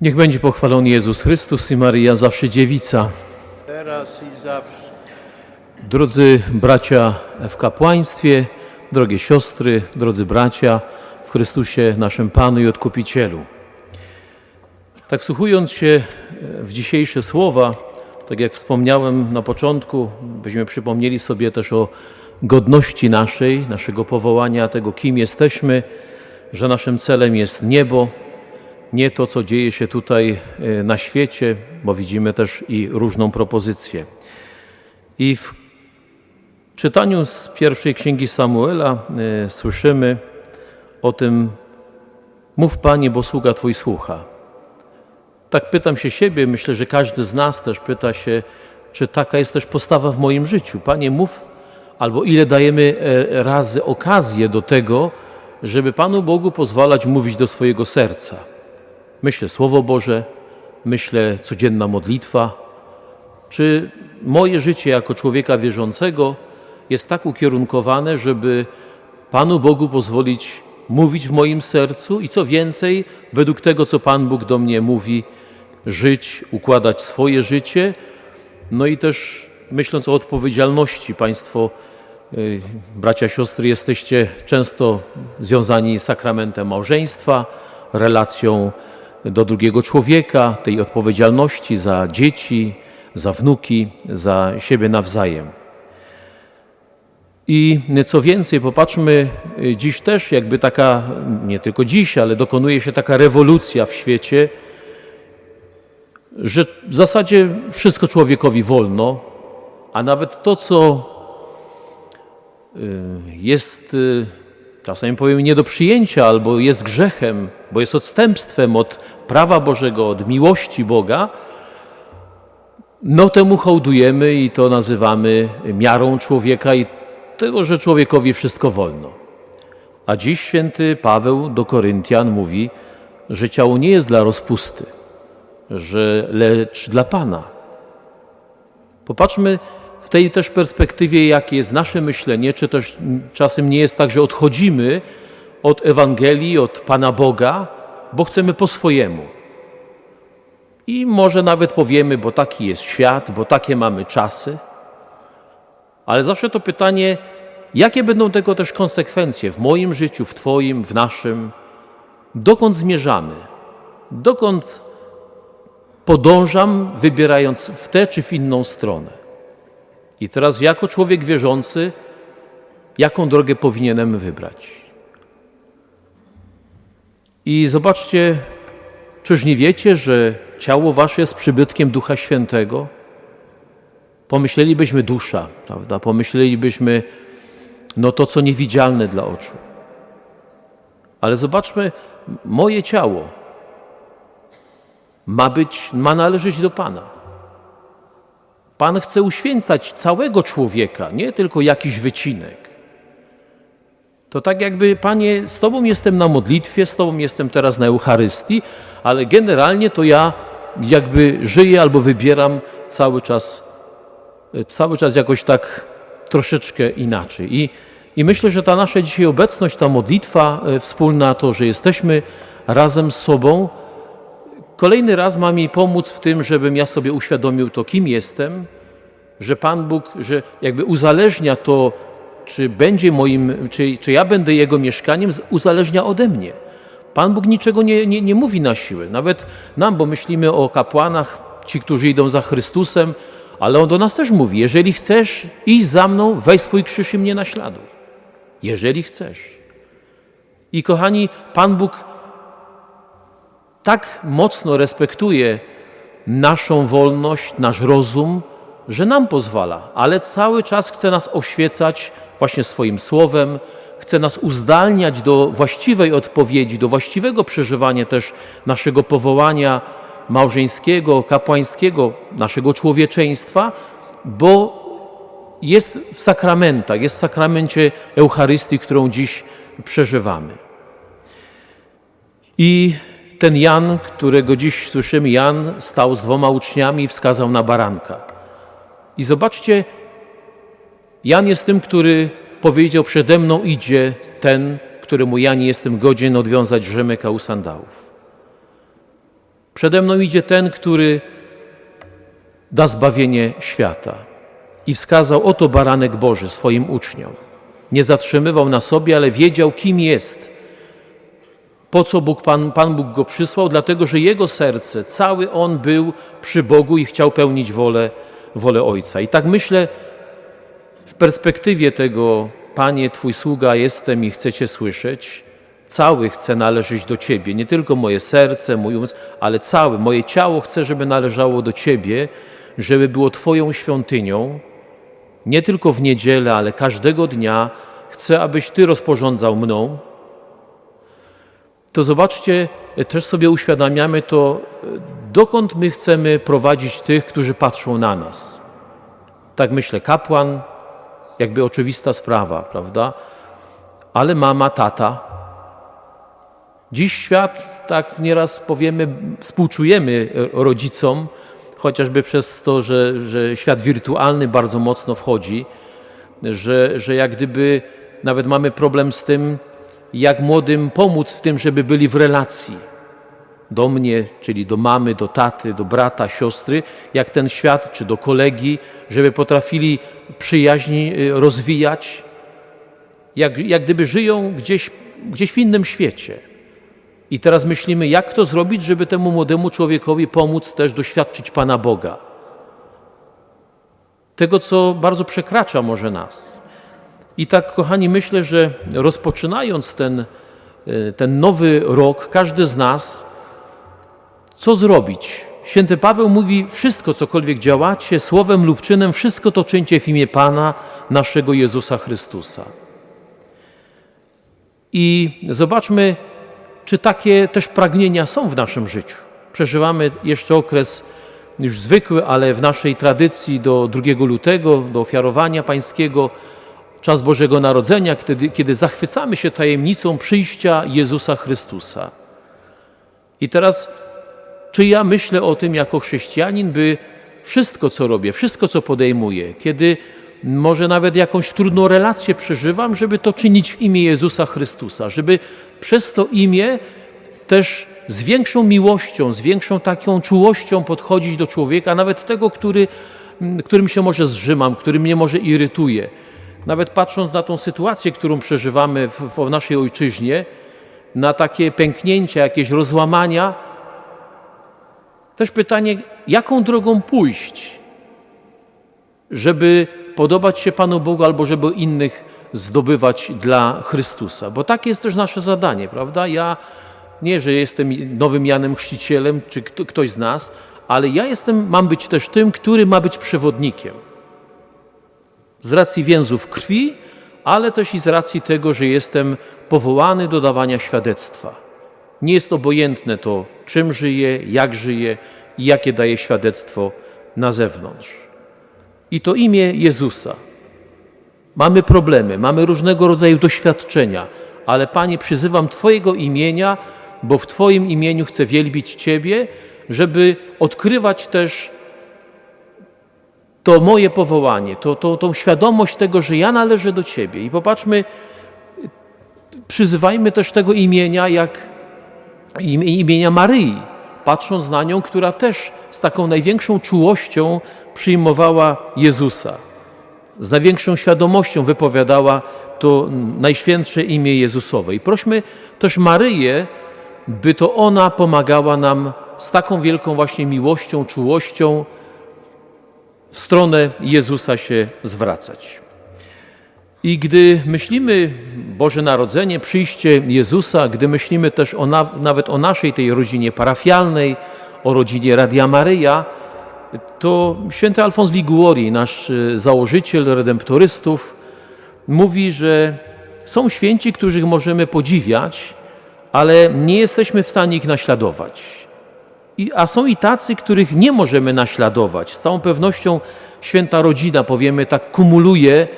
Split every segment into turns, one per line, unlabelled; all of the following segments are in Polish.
Niech będzie pochwalony Jezus Chrystus i Maryja zawsze dziewica.
teraz i zawsze.
Drodzy bracia w kapłaństwie, drogie siostry, drodzy bracia w Chrystusie naszym Panu i Odkupicielu. Tak wsłuchując się w dzisiejsze słowa, tak jak wspomniałem na początku, byśmy przypomnieli sobie też o godności naszej, naszego powołania, tego kim jesteśmy, że naszym celem jest niebo, nie to, co dzieje się tutaj e, na świecie, bo widzimy też i różną propozycję. I w czytaniu z pierwszej księgi Samuela e, słyszymy o tym: Mów Panie, bo sługa Twój słucha. Tak pytam się siebie, myślę, że każdy z nas też pyta się, czy taka jest też postawa w moim życiu. Panie, mów, albo ile dajemy e, razy okazję do tego, żeby Panu Bogu pozwalać mówić do swojego serca. Myślę Słowo Boże, myślę codzienna modlitwa, czy moje życie jako człowieka wierzącego jest tak ukierunkowane, żeby Panu Bogu pozwolić mówić w moim sercu i co więcej, według tego, co Pan Bóg do mnie mówi, żyć, układać swoje życie. No i też myśląc o odpowiedzialności, Państwo, y, bracia, siostry, jesteście często związani sakramentem małżeństwa, relacją do drugiego człowieka, tej odpowiedzialności za dzieci, za wnuki, za siebie nawzajem. I co więcej, popatrzmy, y, dziś też jakby taka, nie tylko dziś, ale dokonuje się taka rewolucja w świecie, że w zasadzie wszystko człowiekowi wolno, a nawet to, co y, jest y, czasem powiem nie do przyjęcia, albo jest grzechem, bo jest odstępstwem od prawa Bożego, od miłości Boga, no temu hołdujemy i to nazywamy miarą człowieka i tego, że człowiekowi wszystko wolno. A dziś święty Paweł do Koryntian mówi, że ciało nie jest dla rozpusty, że lecz dla Pana. Popatrzmy w tej też perspektywie, jakie jest nasze myślenie, czy też czasem nie jest tak, że odchodzimy od Ewangelii, od Pana Boga, bo chcemy po swojemu. I może nawet powiemy, bo taki jest świat, bo takie mamy czasy. Ale zawsze to pytanie, jakie będą tego też konsekwencje w moim życiu, w Twoim, w naszym? Dokąd zmierzamy? Dokąd podążam, wybierając w tę czy w inną stronę? I teraz, jako człowiek wierzący, jaką drogę powinienem wybrać? I zobaczcie, czyż nie wiecie, że ciało wasze jest przybytkiem Ducha Świętego? Pomyślelibyśmy dusza, prawda? Pomyślelibyśmy, no to, co niewidzialne dla oczu. Ale zobaczmy, moje ciało ma być, ma należeć do Pana. Pan chce uświęcać całego człowieka, nie tylko jakiś wycinek. To tak jakby, Panie, z Tobą jestem na modlitwie, z Tobą jestem teraz na Eucharystii, ale generalnie to ja jakby żyję albo wybieram cały czas, cały czas jakoś tak troszeczkę inaczej. I, I myślę, że ta nasza dzisiaj obecność, ta modlitwa e, wspólna, to, że jesteśmy razem z sobą, kolejny raz ma mi pomóc w tym, żebym ja sobie uświadomił to, kim jestem, że Pan Bóg, że jakby uzależnia to, czy będzie moim, czy, czy ja będę Jego mieszkaniem, uzależnia ode mnie. Pan Bóg niczego nie, nie, nie mówi na siłę. Nawet nam, bo myślimy o kapłanach, ci, którzy idą za Chrystusem, ale On do nas też mówi, jeżeli chcesz iść za mną, weź swój krzyż i mnie naśladuj. Jeżeli chcesz. I kochani, Pan Bóg tak mocno respektuje naszą wolność, nasz rozum, że nam pozwala, ale cały czas chce nas oświecać właśnie swoim słowem, chce nas uzdalniać do właściwej odpowiedzi, do właściwego przeżywania też naszego powołania małżeńskiego, kapłańskiego, naszego człowieczeństwa, bo jest w sakramentach, jest w sakramencie Eucharystii, którą dziś przeżywamy. I ten Jan, którego dziś słyszymy, Jan stał z dwoma uczniami i wskazał na baranka. I zobaczcie, Jan jest tym, który powiedział: Przede mną idzie ten, któremu ja nie jestem godzien odwiązać rzemyka u sandałów. Przede mną idzie ten, który da zbawienie świata. I wskazał, oto baranek Boży swoim uczniom. Nie zatrzymywał na sobie, ale wiedział, kim jest. Po co Bóg, Pan, Pan Bóg go przysłał? Dlatego, że jego serce, cały on był przy Bogu i chciał pełnić wolę, wolę Ojca. I tak myślę, w perspektywie tego, Panie, Twój sługa jestem i chcę Cię słyszeć, cały chcę należeć do Ciebie. Nie tylko moje serce, mój umysł, ale całe, moje ciało chcę, żeby należało do Ciebie, żeby było Twoją świątynią, nie tylko w niedzielę, ale każdego dnia. Chcę, abyś Ty rozporządzał mną. To zobaczcie, też sobie uświadamiamy to, dokąd my chcemy prowadzić tych, którzy patrzą na nas. Tak myślę, kapłan, jakby oczywista sprawa, prawda? Ale mama, tata. Dziś świat, tak nieraz powiemy, współczujemy rodzicom, chociażby przez to, że, że świat wirtualny bardzo mocno wchodzi, że, że jak gdyby nawet mamy problem z tym, jak młodym pomóc w tym, żeby byli w relacji do mnie, czyli do mamy, do taty, do brata, siostry, jak ten świat, czy do kolegi, żeby potrafili przyjaźń y, rozwijać, jak, jak gdyby żyją gdzieś, gdzieś w innym świecie. I teraz myślimy, jak to zrobić, żeby temu młodemu człowiekowi pomóc też doświadczyć Pana Boga. Tego, co bardzo przekracza może nas. I tak, kochani, myślę, że rozpoczynając ten, y, ten nowy rok, każdy z nas, co zrobić? Święty Paweł mówi: Wszystko, cokolwiek działacie, słowem lub czynem, wszystko to czyńcie w imię Pana naszego Jezusa Chrystusa. I zobaczmy, czy takie też pragnienia są w naszym życiu. Przeżywamy jeszcze okres już zwykły, ale w naszej tradycji do 2 lutego, do ofiarowania pańskiego, czas Bożego Narodzenia, kiedy, kiedy zachwycamy się tajemnicą przyjścia Jezusa Chrystusa. I teraz, czy ja myślę o tym jako chrześcijanin, by wszystko, co robię, wszystko, co podejmuję, kiedy może nawet jakąś trudną relację przeżywam, żeby to czynić w imię Jezusa Chrystusa, żeby przez to imię też z większą miłością, z większą taką czułością podchodzić do człowieka, nawet tego, który, którym się może zrzymam, który mnie może irytuje. Nawet patrząc na tą sytuację, którą przeżywamy w, w naszej ojczyźnie, na takie pęknięcia, jakieś rozłamania, też pytanie, jaką drogą pójść, żeby podobać się Panu Bogu albo żeby innych zdobywać dla Chrystusa. Bo takie jest też nasze zadanie, prawda? Ja nie, że jestem nowym Janem Chrzcicielem, czy ktoś z nas, ale ja jestem, mam być też tym, który ma być przewodnikiem. Z racji więzów krwi, ale też i z racji tego, że jestem powołany do dawania świadectwa. Nie jest obojętne to, czym żyję, jak żyję i jakie daję świadectwo na zewnątrz. I to imię Jezusa. Mamy problemy, mamy różnego rodzaju doświadczenia, ale Panie, przyzywam Twojego imienia, bo w Twoim imieniu chcę wielbić Ciebie, żeby odkrywać też to moje powołanie, to, to, tą świadomość tego, że ja należę do Ciebie. I popatrzmy, przyzywajmy też tego imienia, jak imienia Maryi, patrząc na nią, która też z taką największą czułością przyjmowała Jezusa. Z największą świadomością wypowiadała to najświętsze imię Jezusowe. I prośmy też Maryję, by to ona pomagała nam z taką wielką właśnie miłością, czułością w stronę Jezusa się zwracać. I gdy myślimy Boże Narodzenie, przyjście Jezusa, gdy myślimy też o, nawet o naszej tej rodzinie parafialnej, o rodzinie Radia Maryja, to święty Alfons Liguori, nasz e, założyciel redemptorystów, mówi, że są święci, których możemy podziwiać, ale nie jesteśmy w stanie ich naśladować. I, a są i tacy, których nie możemy naśladować. Z całą pewnością święta rodzina, powiemy tak, kumuluje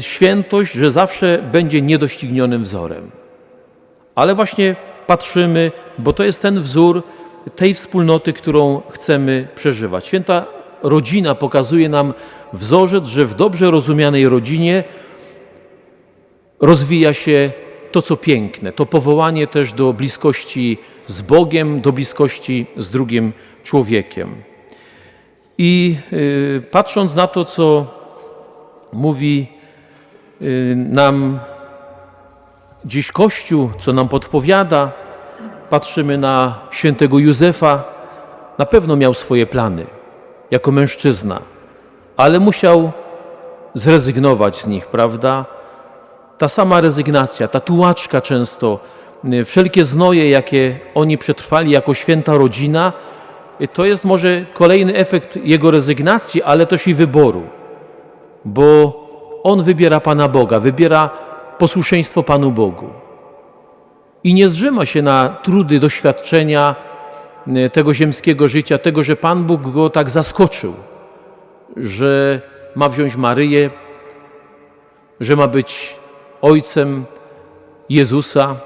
świętość, że zawsze będzie niedoścignionym wzorem. Ale właśnie patrzymy, bo to jest ten wzór tej wspólnoty, którą chcemy przeżywać. Święta rodzina pokazuje nam wzorzec, że w dobrze rozumianej rodzinie rozwija się to, co piękne, to powołanie też do bliskości z Bogiem, do bliskości z drugim człowiekiem. I y, patrząc na to, co mówi y, nam dziś Kościół, co nam podpowiada, patrzymy na świętego Józefa, na pewno miał swoje plany jako mężczyzna, ale musiał zrezygnować z nich, prawda? Ta sama rezygnacja, ta tułaczka często, y, wszelkie znoje, jakie oni przetrwali jako święta rodzina, y, to jest może kolejny efekt jego rezygnacji, ale też i wyboru, bo on wybiera Pana Boga, wybiera posłuszeństwo Panu Bogu i nie zrzyma się na trudy doświadczenia tego ziemskiego życia, tego, że Pan Bóg go tak zaskoczył, że ma wziąć Maryję, że ma być ojcem Jezusa.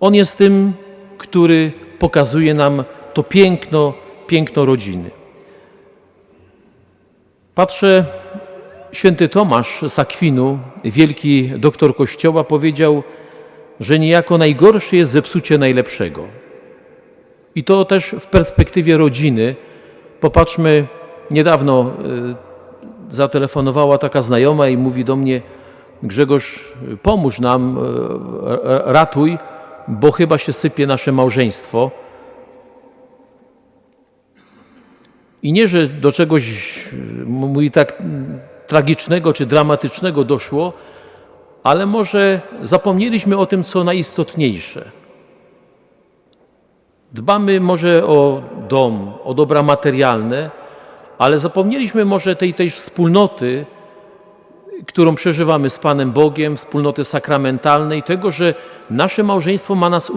On jest tym, który pokazuje nam to piękno, piękno rodziny. Patrzę, święty Tomasz z Akwinu, wielki doktor Kościoła, powiedział, że niejako najgorsze jest zepsucie najlepszego. I to też w perspektywie rodziny. Popatrzmy, niedawno y, zatelefonowała taka znajoma i mówi do mnie: Grzegorz, pomóż nam, y, ratuj, bo chyba się sypie nasze małżeństwo. I nie, że do czegoś mówi tak tragicznego czy dramatycznego doszło, ale może zapomnieliśmy o tym, co najistotniejsze. Dbamy może o dom, o dobra materialne, ale zapomnieliśmy może tej, tej wspólnoty, którą przeżywamy z Panem Bogiem, wspólnoty sakramentalnej, tego, że nasze małżeństwo ma nas,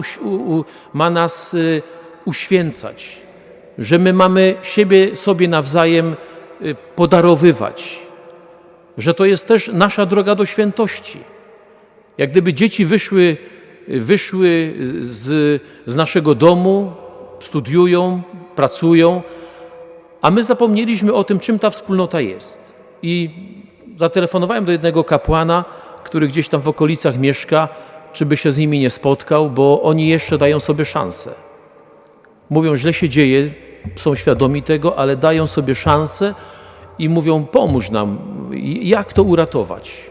ma nas y, uświęcać, że my mamy siebie sobie nawzajem y, podarowywać, że to jest też nasza droga do świętości. Jak gdyby dzieci wyszły, wyszły z, z naszego domu, studiują, pracują, a my zapomnieliśmy o tym, czym ta wspólnota jest. I zatelefonowałem do jednego kapłana, który gdzieś tam w okolicach mieszka, czy by się z nimi nie spotkał, bo oni jeszcze dają sobie szansę. Mówią, źle się dzieje, są świadomi tego, ale dają sobie szansę i mówią, pomóż nam, jak to uratować.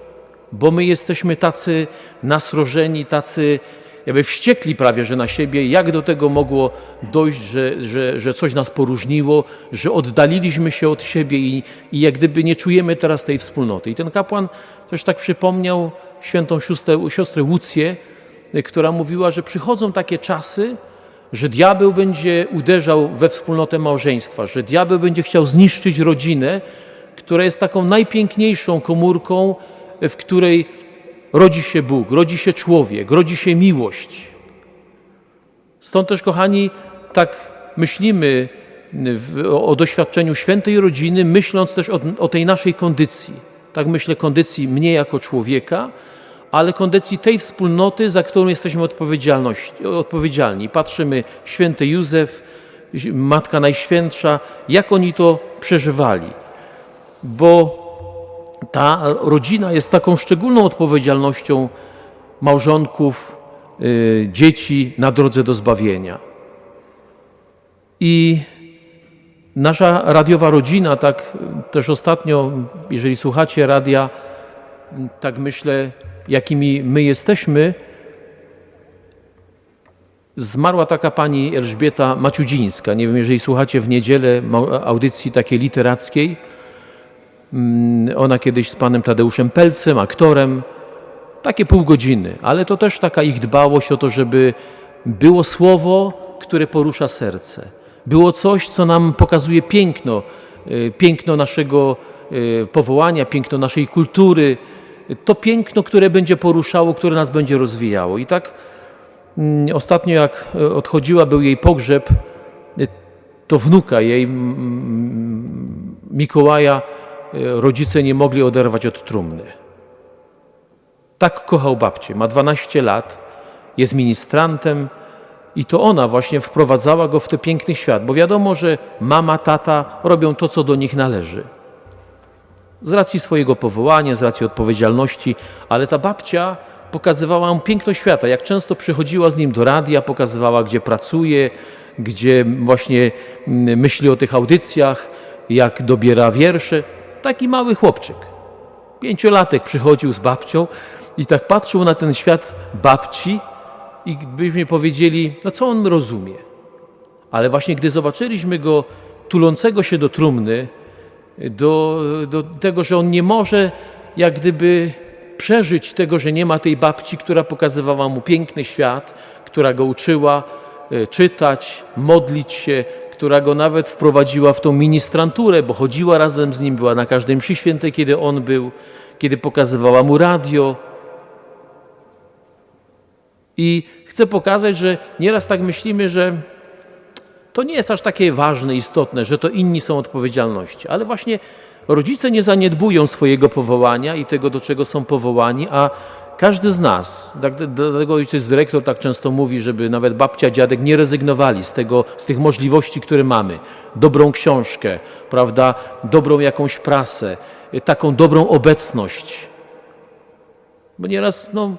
Bo my jesteśmy tacy nastrożeni, tacy jakby wściekli prawie, że na siebie, jak do tego mogło dojść, że, że, że coś nas poróżniło, że oddaliliśmy się od siebie i, i jak gdyby nie czujemy teraz tej wspólnoty. I ten kapłan też tak przypomniał świętą siostrę, siostrę Łucję, która mówiła, że przychodzą takie czasy, że diabeł będzie uderzał we wspólnotę małżeństwa, że diabeł będzie chciał zniszczyć rodzinę, która jest taką najpiękniejszą komórką, w której rodzi się Bóg, rodzi się człowiek, rodzi się miłość. Stąd też, kochani, tak myślimy o, o doświadczeniu świętej rodziny, myśląc też o, o tej naszej kondycji. Tak myślę, kondycji mnie jako człowieka, ale kondycji tej wspólnoty, za którą jesteśmy odpowiedzialni. Patrzymy, święty Józef, Matka Najświętsza, jak oni to przeżywali. Bo ta rodzina jest taką szczególną odpowiedzialnością małżonków, y, dzieci na drodze do zbawienia. I nasza radiowa rodzina, tak też ostatnio, jeżeli słuchacie radia, tak myślę, jakimi my jesteśmy, zmarła taka pani Elżbieta Maciudzińska. Nie wiem, jeżeli słuchacie w niedzielę audycji takiej literackiej, ona kiedyś z panem Tadeuszem Pelcem, aktorem, takie pół godziny, ale to też taka ich dbałość o to, żeby było słowo, które porusza serce. Było coś, co nam pokazuje piękno, y, piękno naszego y, powołania, piękno naszej kultury, to piękno, które będzie poruszało, które nas będzie rozwijało. I tak mm, ostatnio, jak y, odchodziła, był jej pogrzeb, y, to wnuka jej, Mikołaja, y, rodzice nie mogli oderwać od trumny. Tak kochał babcię. Ma 12 lat, jest ministrantem i to ona właśnie wprowadzała go w ten piękny świat, bo wiadomo, że mama, tata robią to, co do nich należy. Z racji swojego powołania, z racji odpowiedzialności, ale ta babcia pokazywała mu piękno świata. Jak często przychodziła z nim do radia, pokazywała, gdzie pracuje, gdzie właśnie mm, myśli o tych audycjach, jak dobiera wiersze. Taki mały chłopczyk. Pięciolatek przychodził z babcią i tak patrzył na ten świat babci i byśmy powiedzieli, no co on rozumie. Ale właśnie gdy zobaczyliśmy go tulącego się do trumny, do, do tego, że on nie może jak gdyby przeżyć tego, że nie ma tej babci, która pokazywała mu piękny świat, która go uczyła e, czytać, modlić się, która go nawet wprowadziła w tą ministranturę, bo chodziła razem z nim, była na każdej mszy świętej, kiedy on był, kiedy pokazywała mu radio. I chcę pokazać, że nieraz tak myślimy, że to nie jest aż takie ważne, istotne, że to inni są odpowiedzialności, ale właśnie rodzice nie zaniedbują swojego powołania i tego, do czego są powołani, a każdy z nas, tak- dlatego ojciec dyrektor tak często mówi, żeby nawet babcia, dziadek nie rezygnowali z, tego, z tych możliwości, które mamy. Dobrą książkę, prawda, dobrą jakąś prasę, taką dobrą obecność. Bo nieraz no,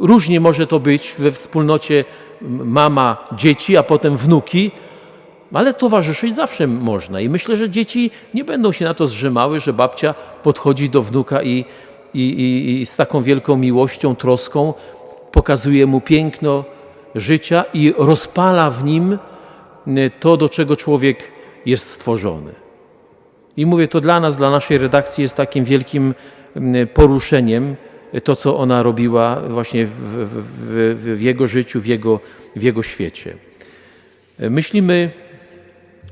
różnie może to być we wspólnocie mama, dzieci, a potem wnuki, ale towarzyszyć zawsze można. I myślę, że dzieci nie będą się na to zrzymały, że babcia podchodzi do wnuka i, i, i, i z taką wielką miłością, troską pokazuje mu piękno życia i rozpala w nim y, to, do czego człowiek jest stworzony. I mówię, to dla nas, dla naszej redakcji jest takim wielkim mm, poruszeniem to, co ona robiła właśnie w, w, w, w jego życiu, w jego, w jego świecie. Myślimy,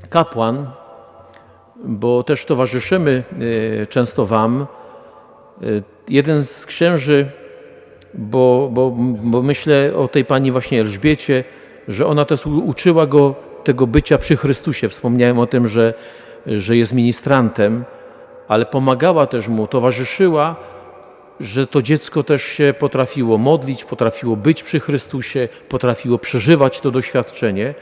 kapłan, bo też towarzyszymy e, często Wam. E, Jeden z księży, bo, bo, bo myślę o tej pani właśnie Elżbiecie, że ona też uczyła go tego bycia przy Chrystusie. Wspomniałem o tym, że, że jest ministrantem, ale pomagała też mu, towarzyszyła, że to dziecko też się potrafiło modlić, potrafiło być przy Chrystusie, potrafiło przeżywać to doświadczenie.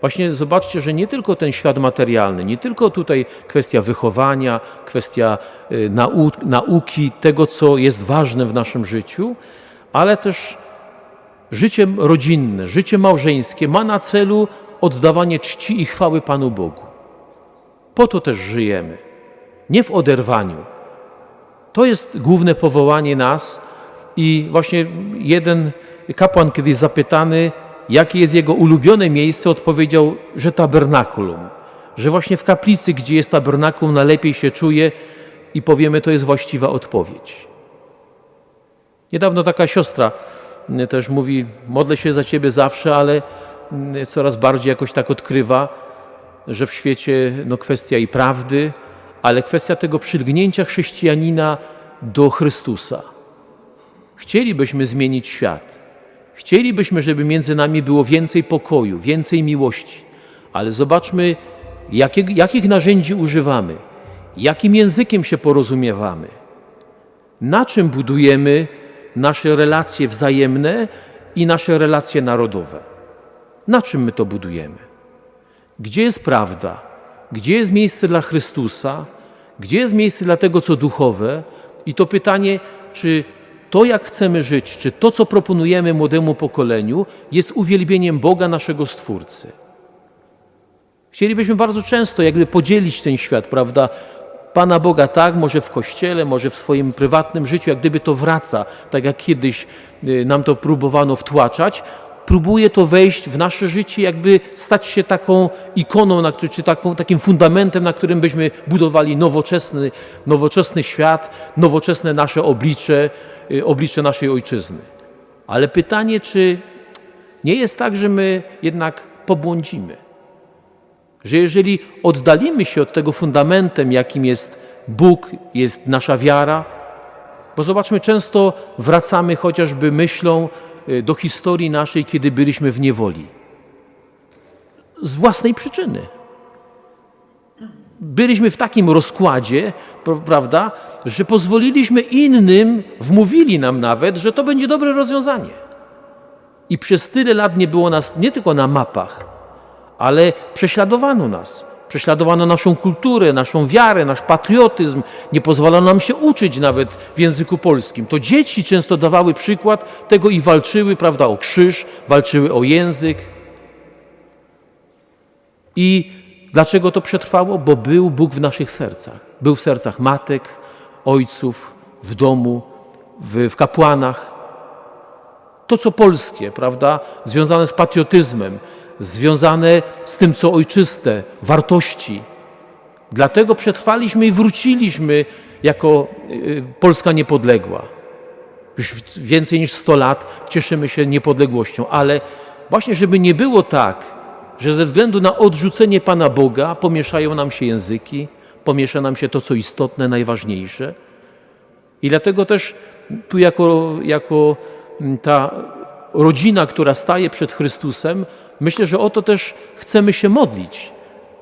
Właśnie zobaczcie, że nie tylko ten świat materialny, nie tylko tutaj kwestia wychowania, kwestia y, nau nauki, tego, co jest ważne w naszym życiu, ale też życie rodzinne, życie małżeńskie ma na celu oddawanie czci i chwały Panu Bogu. Po to też żyjemy, nie w oderwaniu. To jest główne powołanie nas i właśnie jeden kapłan kiedyś zapytany, jakie jest jego ulubione miejsce, odpowiedział, że tabernakulum, że właśnie w kaplicy, gdzie jest tabernakulum, najlepiej się czuje i powiemy, to jest właściwa odpowiedź. Niedawno taka siostra mm, też mówi, modlę się za Ciebie zawsze, ale mm, coraz bardziej jakoś tak odkrywa, że w świecie no, kwestia i prawdy, ale kwestia tego przylgnięcia chrześcijanina do Chrystusa. Chcielibyśmy zmienić świat. Chcielibyśmy, żeby między nami było więcej pokoju, więcej miłości, ale zobaczmy, jakie, jakich narzędzi używamy, jakim językiem się porozumiewamy, na czym budujemy nasze relacje wzajemne i nasze relacje narodowe. Na czym my to budujemy? Gdzie jest prawda? Gdzie jest miejsce dla Chrystusa? Gdzie jest miejsce dla tego, co duchowe? I to pytanie, czy to, jak chcemy żyć, czy to, co proponujemy młodemu pokoleniu, jest uwielbieniem Boga, naszego Stwórcy. Chcielibyśmy bardzo często jakby podzielić ten świat, prawda? Pana Boga tak, może w kościele, może w swoim prywatnym życiu, jak gdyby to wraca, tak jak kiedyś y, nam to próbowano wtłaczać, próbuje to wejść w nasze życie, jakby stać się taką ikoną, na czy takim fundamentem, na którym byśmy budowali nowoczesny, nowoczesny świat, nowoczesne nasze oblicze, y, oblicze naszej ojczyzny. Ale pytanie, czy nie jest tak, że my jednak pobłądzimy? Że jeżeli oddalimy się od tego fundamentem, jakim jest Bóg, jest nasza wiara, bo zobaczmy, często wracamy chociażby myślą do historii naszej, kiedy byliśmy w niewoli. Z własnej przyczyny. Byliśmy w takim rozkładzie, pra- prawda, że pozwoliliśmy innym, wmówili nam nawet, że to będzie dobre rozwiązanie. I przez tyle lat nie było nas nie tylko na mapach, ale prześladowano nas. Prześladowano naszą kulturę, naszą wiarę, nasz patriotyzm. Nie pozwalano nam się uczyć nawet w języku polskim. To dzieci często dawały przykład tego i walczyły, prawda, o krzyż, walczyły o język. I dlaczego to przetrwało? Bo był Bóg w naszych sercach. Był w sercach matek, ojców, w domu, w, w kapłanach. To, co polskie, prawda, związane z patriotyzmem, związane z tym, co ojczyste, wartości. Dlatego przetrwaliśmy i wróciliśmy jako y, Polska niepodległa. Już więcej niż 100 lat cieszymy się niepodległością, ale właśnie, żeby nie było tak, że ze względu na odrzucenie Pana Boga pomieszają nam się języki, pomiesza nam się to, co istotne, najważniejsze. I dlatego też tu jako, jako ta rodzina, która staje przed Chrystusem, myślę, że o to też chcemy się modlić,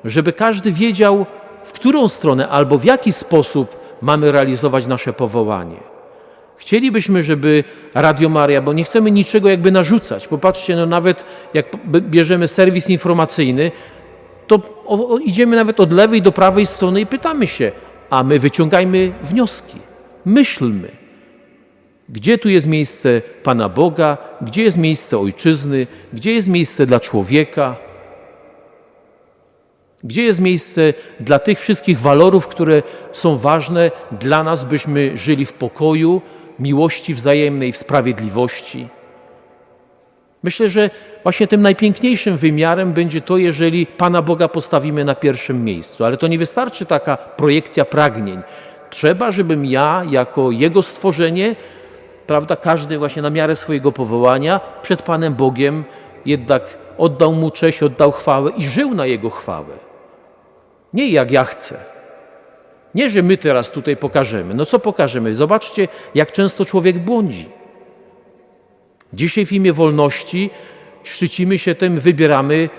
żeby każdy wiedział, w którą stronę albo w jaki sposób mamy realizować nasze powołanie. Chcielibyśmy, żeby Radio Maria, bo nie chcemy niczego jakby narzucać. Popatrzcie, no nawet jak bierzemy serwis informacyjny, to o, o, idziemy nawet od lewej do prawej strony i pytamy się, a my wyciągajmy wnioski, myślmy. Gdzie tu jest miejsce Pana Boga, gdzie jest miejsce ojczyzny, gdzie jest miejsce dla człowieka, gdzie jest miejsce dla tych wszystkich walorów, które są ważne dla nas, byśmy żyli w pokoju, miłości wzajemnej, w sprawiedliwości. Myślę, że właśnie tym najpiękniejszym wymiarem będzie to, jeżeli Pana Boga postawimy na pierwszym miejscu. Ale to nie wystarczy taka projekcja pragnień. Trzeba, żebym ja, jako Jego stworzenie, prawda, każdy właśnie na miarę swojego powołania, przed Panem Bogiem jednak oddał Mu cześć, oddał chwałę i żył na Jego chwałę. Nie jak ja chcę. Nie, że my teraz tutaj pokażemy. No co pokażemy? Zobaczcie, jak często człowiek błądzi. Dzisiaj w imię wolności szczycimy się tym, wybieramy y,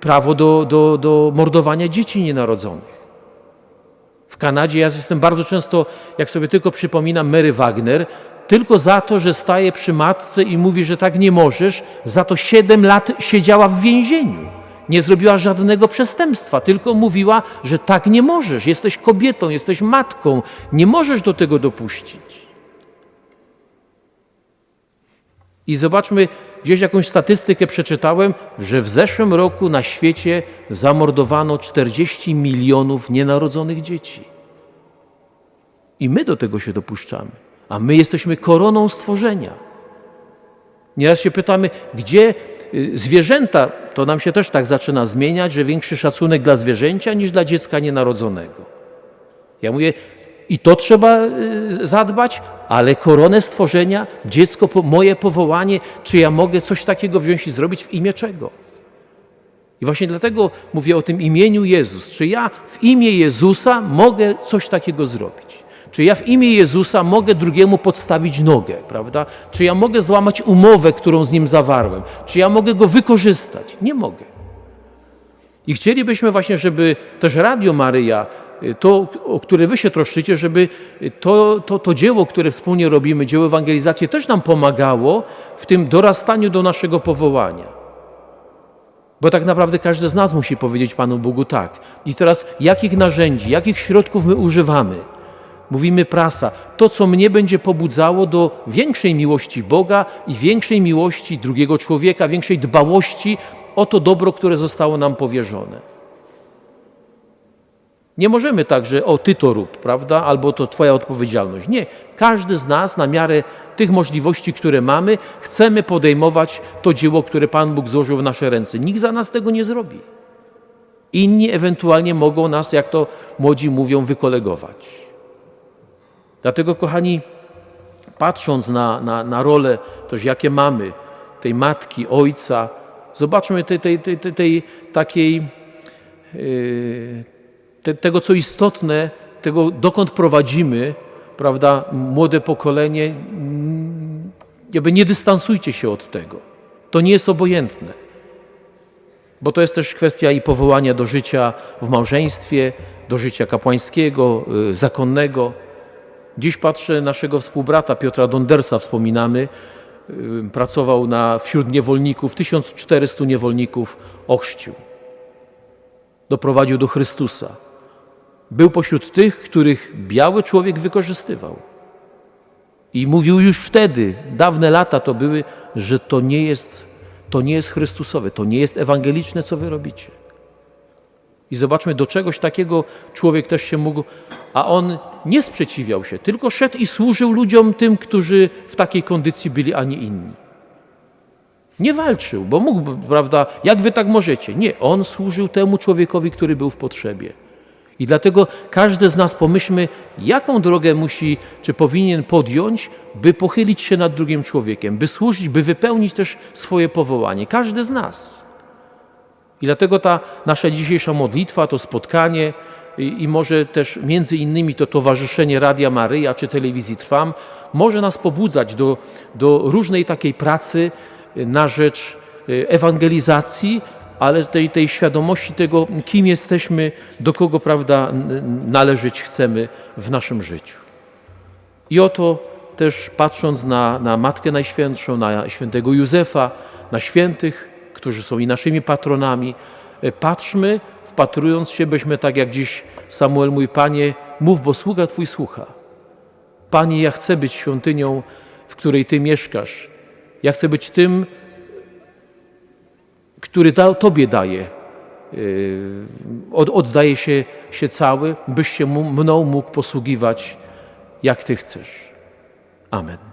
prawo do, do, do mordowania dzieci nienarodzonych. W Kanadzie ja jestem bardzo często, jak sobie tylko przypominam, Mary Wagner, tylko za to, że staje przy matce i mówi, że tak nie możesz, za to siedem lat siedziała w więzieniu. Nie zrobiła żadnego przestępstwa, tylko mówiła, że tak nie możesz. Jesteś kobietą, jesteś matką, nie możesz do tego dopuścić. I zobaczmy, gdzieś jakąś statystykę przeczytałem, że w zeszłym roku na świecie zamordowano 40 milionów nienarodzonych dzieci. I my do tego się dopuszczamy, a my jesteśmy koroną stworzenia. Nieraz się pytamy, gdzie y, zwierzęta, to nam się też tak zaczyna zmieniać, że większy szacunek dla zwierzęcia niż dla dziecka nienarodzonego. Ja mówię, i to trzeba y, zadbać, ale koronę stworzenia, dziecko, moje powołanie, czy ja mogę coś takiego wziąć i zrobić w imię czego? I właśnie dlatego mówię o tym imieniu Jezus. Czy ja w imię Jezusa mogę coś takiego zrobić? Czy ja w imię Jezusa mogę drugiemu podstawić nogę, prawda? Czy ja mogę złamać umowę, którą z nim zawarłem? Czy ja mogę go wykorzystać? Nie mogę. I chcielibyśmy właśnie, żeby też Radio Maryja to, o które wy się troszczycie, żeby to, to, to dzieło, które wspólnie robimy, dzieło ewangelizacji, też nam pomagało w tym dorastaniu do naszego powołania. Bo tak naprawdę każdy z nas musi powiedzieć Panu Bogu tak. I teraz jakich narzędzi, jakich środków my używamy? Mówimy prasa, to co mnie będzie pobudzało do większej miłości Boga i większej miłości drugiego człowieka, większej dbałości o to dobro, które zostało nam powierzone. Nie możemy tak, że o ty to rób, prawda? Albo to twoja odpowiedzialność. Nie. Każdy z nas na miarę tych możliwości, które mamy, chcemy podejmować to dzieło, które Pan Bóg złożył w nasze ręce. Nikt za nas tego nie zrobi. Inni ewentualnie mogą nas, jak to młodzi mówią, wykolegować. Dlatego, kochani, patrząc na, na, na rolę też, jakie mamy, tej matki, ojca, zobaczmy tej, tej, tej, tej, tej takiej yy, te, tego, co istotne, tego, dokąd prowadzimy, prawda, młode pokolenie, mm, jakby nie dystansujcie się od tego. To nie jest obojętne. Bo to jest też kwestia i powołania do życia w małżeństwie, do życia kapłańskiego, y, zakonnego. Dziś patrzę naszego współbrata Piotra Dondersa, wspominamy, pracował na, wśród niewolników, 1400 niewolników ochrzcił. doprowadził do Chrystusa. Był pośród tych, których biały człowiek wykorzystywał. I mówił już wtedy, dawne lata to były, że to nie jest, to nie jest Chrystusowe, to nie jest ewangeliczne, co wy robicie. I zobaczmy, do czegoś takiego człowiek też się mógł, a on nie sprzeciwiał się, tylko szedł i służył ludziom tym, którzy w takiej kondycji byli, a nie inni. Nie walczył, bo mógł, prawda, jak wy tak możecie? Nie, on służył temu człowiekowi, który był w potrzebie. I dlatego każdy z nas pomyślmy, jaką drogę musi, czy powinien podjąć, by pochylić się nad drugim człowiekiem, by służyć, by wypełnić też swoje powołanie. Każdy z nas. I dlatego ta nasza dzisiejsza modlitwa, to spotkanie i, i może też między innymi to towarzyszenie Radia Maryja czy Telewizji Trwam może nas pobudzać do, do różnej takiej pracy na rzecz y, ewangelizacji, ale tej, tej świadomości tego, kim jesteśmy, do kogo prawda, należeć chcemy w naszym życiu. I oto też patrząc na, na Matkę Najświętszą, na świętego Józefa, na świętych, którzy są i naszymi patronami, e, patrzmy, wpatrując się, byśmy tak jak dziś Samuel, mój Panie, mów, bo sługa Twój słucha. Panie, ja chcę być świątynią, w której Ty mieszkasz. Ja chcę być tym, który da, Tobie daje. Yy, Od, oddaje się, się cały, byś się mną mógł posługiwać, jak Ty chcesz. Amen.